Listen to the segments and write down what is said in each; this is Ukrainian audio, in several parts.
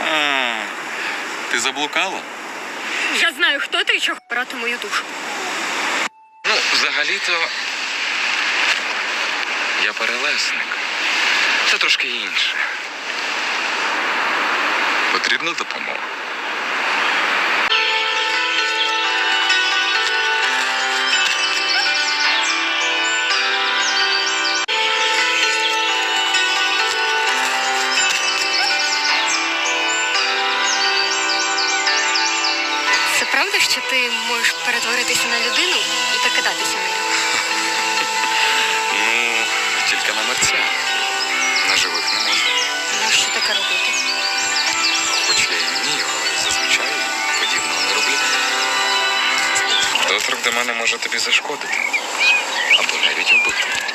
А, Ти заблукала? Я знаю, хто ти і чого брати мою душу. Ну, взагалі-то. Я перелесник. Це трошки інше. Потрібна допомога. Правда, що ти можеш перетворитися на людину і покидатися нею? Ну, тільки на мерця. На живих не можу. Ну, що таке робити? Хоч я і вмію, але зазвичай подібного не роблю. Доторк до мене може тобі зашкодити. Або навіть вбити.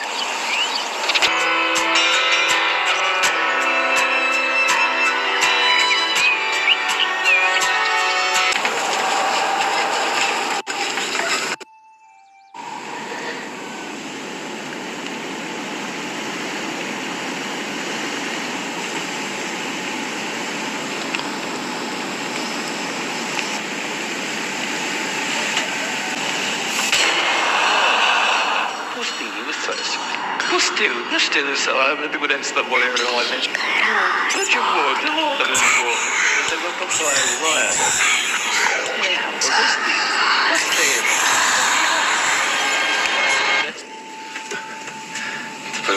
Пусти, висайся. Пусти, ну що ти не села, не буде з тобою реально. Ну чого, не можна нічого. Я тебе кохаю, знаю. Пусти, пусти.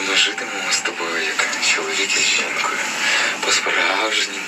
Ми житимемо з тобою як чоловік із жінкою. По-справжньому.